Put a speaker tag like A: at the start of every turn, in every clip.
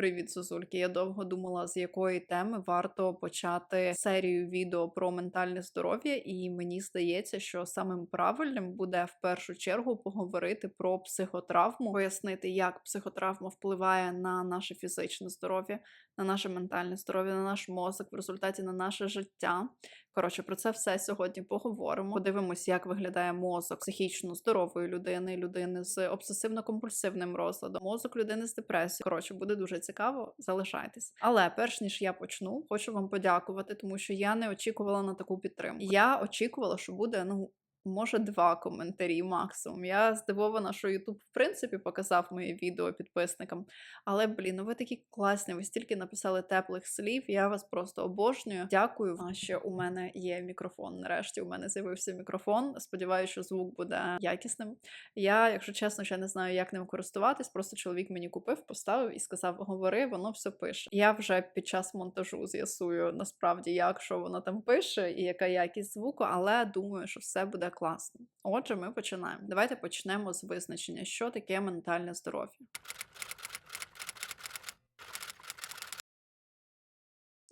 A: Привіт, Зозульки. Я довго думала, з якої теми варто почати серію відео про ментальне здоров'я, і мені здається, що самим правильним буде в першу чергу поговорити про психотравму, пояснити, як психотравма впливає на наше фізичне здоров'я, на наше ментальне здоров'я, на наш мозок, в результаті на наше життя. Коротше, про це все сьогодні поговоримо. Подивимось, як виглядає мозок психічно здорової людини, людини з обсесивно-компульсивним розладом, мозок людини з депресією. Коротше, буде дуже цікаво. Залишайтесь. Але перш ніж я почну, хочу вам подякувати, тому що я не очікувала на таку підтримку. Я очікувала, що буде ну. Може, два коментарі максимум. Я здивована, що Ютуб в принципі показав моє відео підписникам. Але, блін, ну ви такі класні, ви стільки написали теплих слів. Я вас просто обожнюю. Дякую. Ще у мене є мікрофон. Нарешті у мене з'явився мікрофон. Сподіваюся, що звук буде якісним. Я, якщо чесно, ще не знаю, як ним користуватись. Просто чоловік мені купив, поставив і сказав: Говори, воно все пише. Я вже під час монтажу з'ясую насправді, як що воно там пише і яка якість звуку, але думаю, що все буде класно. Отже, ми починаємо. Давайте почнемо з визначення, що таке ментальне здоров'я.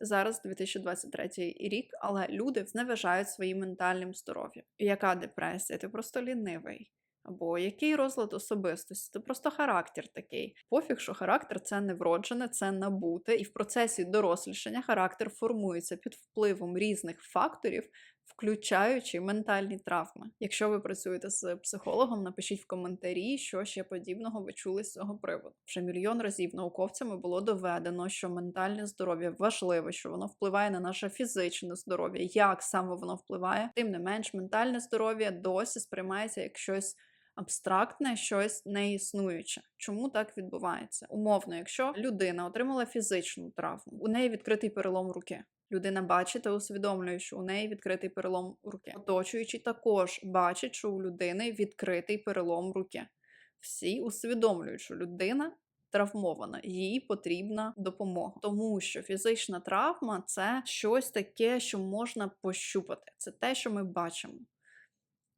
A: Зараз 2023 рік, але люди зневажають своїм ментальним здоров'ям. Яка депресія? Ти просто лінивий. Або який розлад особистості, це просто характер такий. Пофіг, що характер це не вроджене, це набуте, і в процесі дорослішання характер формується під впливом різних факторів, включаючи ментальні травми. Якщо ви працюєте з психологом, напишіть в коментарі, що ще подібного ви чули з цього приводу. Вже мільйон разів науковцями було доведено, що ментальне здоров'я важливе, що воно впливає на наше фізичне здоров'я. Як саме воно впливає, тим не менш, ментальне здоров'я досі сприймається як щось. Абстрактне щось неіснуюче. Чому так відбувається? Умовно, якщо людина отримала фізичну травму, у неї відкритий перелом руки. Людина бачить та усвідомлює, що у неї відкритий перелом руки. Оточуючи також бачить, що у людини відкритий перелом руки. Всі усвідомлюють, що людина травмована, їй потрібна допомога, тому що фізична травма це щось таке, що можна пощупати. Це те, що ми бачимо.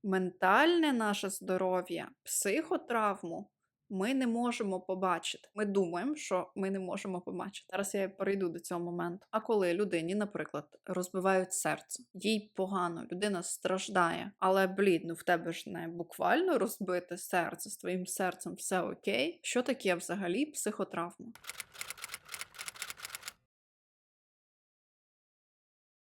A: Ментальне наше здоров'я, психотравму ми не можемо побачити. Ми думаємо, що ми не можемо побачити. Зараз я перейду до цього моменту. А коли людині, наприклад, розбивають серце, їй погано, людина страждає, але блід, ну в тебе ж не буквально розбите серце з твоїм серцем все окей. Що таке взагалі психотравма?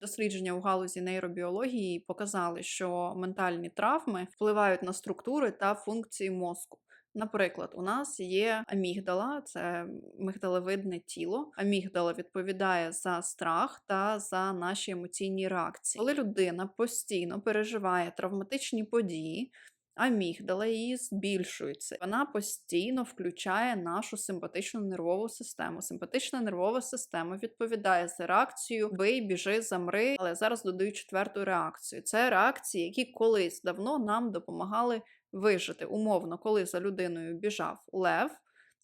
A: Дослідження у галузі нейробіології показали, що ментальні травми впливають на структури та функції мозку. Наприклад, у нас є амігдала, це мигдалевидне тіло. Амігдала відповідає за страх та за наші емоційні реакції. Коли людина постійно переживає травматичні події. Амігдала її збільшується. Вона постійно включає нашу симпатичну нервову систему. Симпатична нервова система відповідає за реакцію бий, біжи, замри. Але зараз додаю четверту реакцію. Це реакції, які колись давно нам допомагали вижити. Умовно, коли за людиною біжав лев,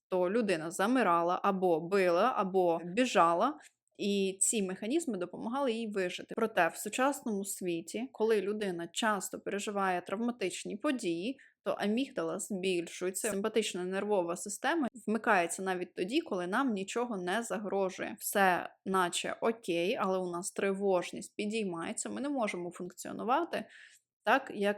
A: то людина замирала або била, або біжала. І ці механізми допомагали їй вижити. Проте в сучасному світі, коли людина часто переживає травматичні події, то амігдала збільшується, симпатична нервова система вмикається навіть тоді, коли нам нічого не загрожує. Все, наче окей, але у нас тривожність підіймається. Ми не можемо функціонувати так, як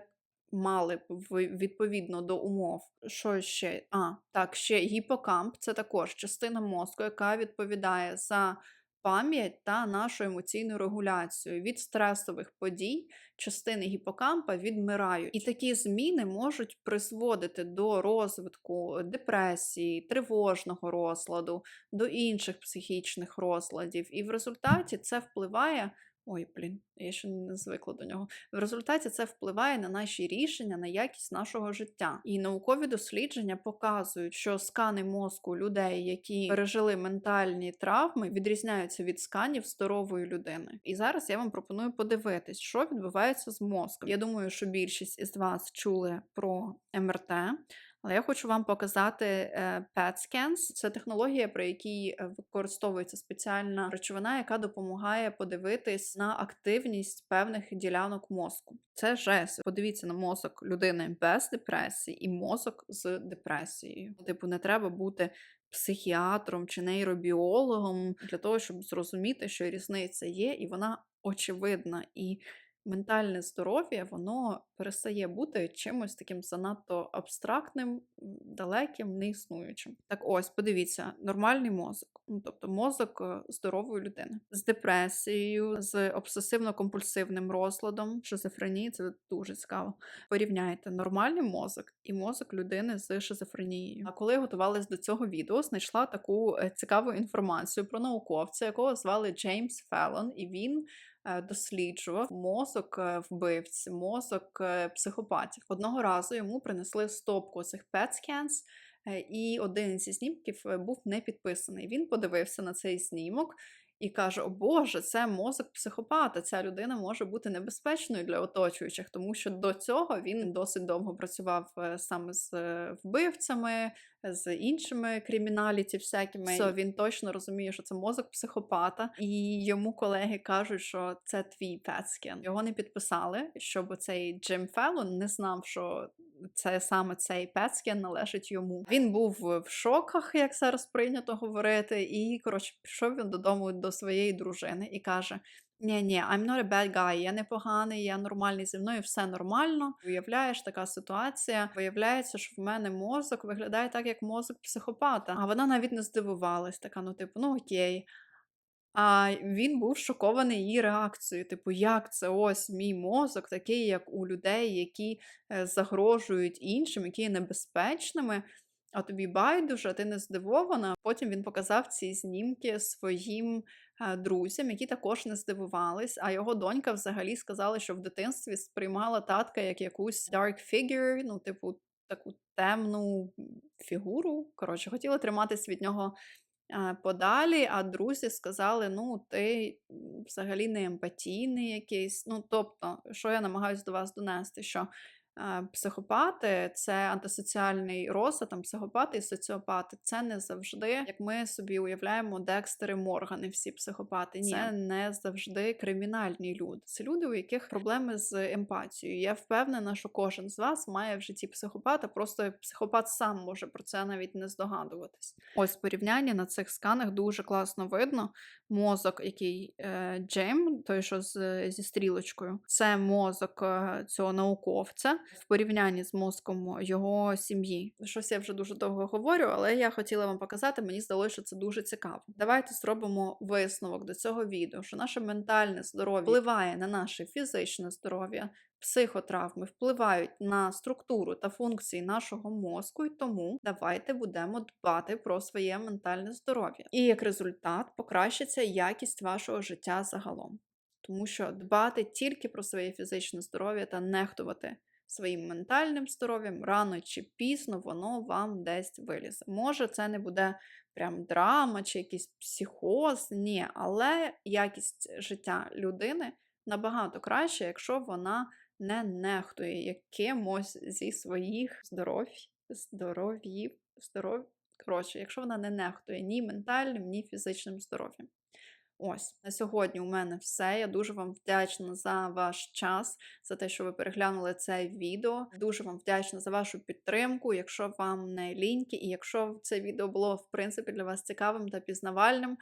A: мали б відповідно до умов. Що ще? А, так, ще гіпокамп це також частина мозку, яка відповідає за пам'ять та нашу емоційну регуляцію. Від стресових подій частини гіпокампа відмирають. І такі зміни можуть призводити до розвитку депресії, тривожного розладу, до інших психічних розладів. І в результаті це впливає. Ой, блін, я ще не звикла до нього. В результаті це впливає на наші рішення, на якість нашого життя. І наукові дослідження показують, що скани мозку людей, які пережили ментальні травми, відрізняються від сканів здорової людини. І зараз я вам пропоную подивитись, що відбувається з мозком. Я думаю, що більшість із вас чули про МРТ. Але я хочу вам показати е, PET scans. Це технологія, при якій е, використовується спеціальна речовина, яка допомагає подивитись на активність певних ділянок мозку. Це жесть. Подивіться на мозок людини без депресії і мозок з депресією. Типу, не треба бути психіатром чи нейробіологом для того, щоб зрозуміти, що різниця є, і вона очевидна. І ментальне здоров'я воно перестає бути чимось таким занадто абстрактним, далеким, неіснуючим. Так ось, подивіться, нормальний мозок, ну тобто мозок е, здорової людини з депресією, з обсесивно-компульсивним розладом, шизофренії, це дуже цікаво. Порівняйте нормальний мозок і мозок людини з шизофренією. А коли готувалась до цього відео, знайшла таку е, цікаву інформацію про науковця, якого звали Джеймс Феллон, і він досліджував мозок вбивці, мозок е, психопатів. Одного разу йому принесли стопку цих PET scans, е, і один зі знімків е, був не підписаний. Він подивився на цей знімок. І каже: О Боже, це мозок психопата. Ця людина може бути небезпечною для оточуючих, тому що до цього він досить довго працював е, саме з е, вбивцями, з іншими криміналіті всякими. Все, він точно розуміє, що це мозок психопата, і йому колеги кажуть, що це твій пецкен. Його не підписали, щоб цей Джим Феллон не знав, що це саме цей пецкен належить йому. Він був в шоках, як зараз прийнято говорити, і коротше пішов він додому до своєї дружини і каже. Ні, ні, I'm not a bad guy, я не поганий, я нормальний зі мною, все нормально. Уявляєш, така ситуація. Виявляється, що в мене мозок виглядає так, як мозок психопата. А вона навіть не здивувалась, така, ну, типу, ну окей. А він був шокований її реакцією. Типу, як це ось мій мозок, такий, як у людей, які е, загрожують іншим, які є небезпечними. А тобі байдуже, ти не здивована. Потім він показав ці знімки своїм е, друзям, які також не здивувались. А його донька взагалі сказала, що в дитинстві сприймала татка як якусь dark figure, ну, типу, таку темну фігуру. Коротше, хотіла триматись від нього подалі, а друзі сказали: ну, ти взагалі не емпатійний якийсь. Ну, тобто, що я намагаюся до вас донести, що психопати це антисоціальний розлад, там психопати і соціопати. Це не завжди, як ми собі уявляємо, Декстери Моргани, всі психопати. Ні, це не завжди кримінальні люди. Це люди, у яких проблеми з емпатією. Я впевнена, що кожен з вас має в житті психопата, просто психопат сам може про це навіть не здогадуватись. Ось порівняння на цих сканах дуже класно видно. Мозок, який е, Джейм, той, що з, зі стрілочкою, це мозок е, цього науковця в порівнянні з мозком його сім'ї. Щось я вже дуже довго говорю, але я хотіла вам показати, мені здалося, що це дуже цікаво. Давайте зробимо висновок до цього відео, що наше ментальне здоров'я впливає на наше фізичне здоров'я. Психотравми впливають на структуру та функції нашого мозку, і тому давайте будемо дбати про своє ментальне здоров'я. І як результат покращиться якість вашого життя загалом. Тому що дбати тільки про своє фізичне здоров'я та нехтувати своїм ментальним здоров'ям рано чи пізно воно вам десь вилізе. Може, це не буде прям драма чи якийсь психоз, ні, але якість життя людини набагато краще, якщо вона не нехтує якимось зі своїх здоров'й, здоров'їв, здоров... Коротше, якщо вона не нехтує ні ментальним, ні фізичним здоров'ям. Ось на сьогодні у мене все. Я дуже вам вдячна за ваш час, за те, що ви переглянули це відео. Дуже вам вдячна за вашу підтримку. Якщо вам не ліньки, і якщо це відео було в принципі для вас цікавим та пізнавальним,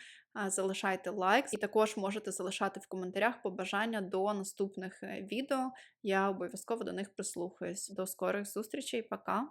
A: залишайте лайк. І також можете залишати в коментарях побажання до наступних е, відео. Я обов'язково до них прислухаюсь. До скорих зустрічей, пока!